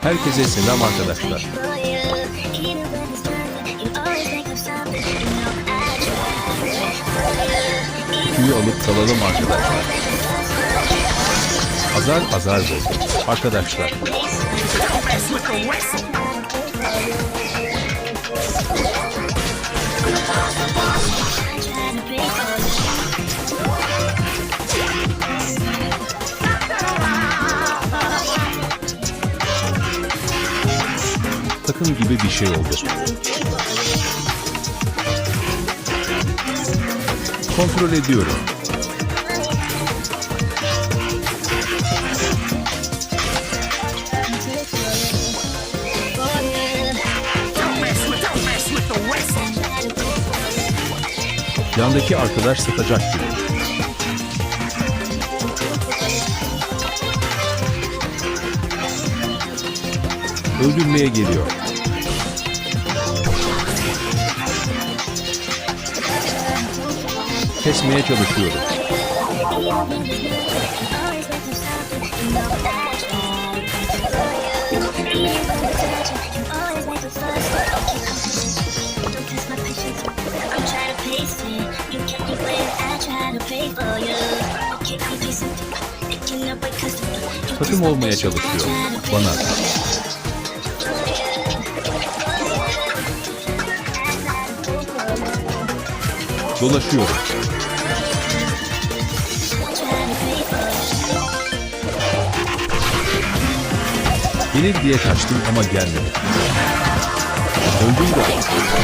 Herkese selam arkadaşlar. Tüyü alıp salalım arkadaşlar. Azar azar bu. Arkadaşlar takım gibi bir şey oldu. Kontrol ediyorum. Yandaki arkadaş satacak gibi. Öldürmeye geliyor. Kesmeye çalışıyorum. Takım olmaya çalışıyor. Bana. Dolaşıyorum. Gelir diye kaçtım ama gelmedi. Öldüm de.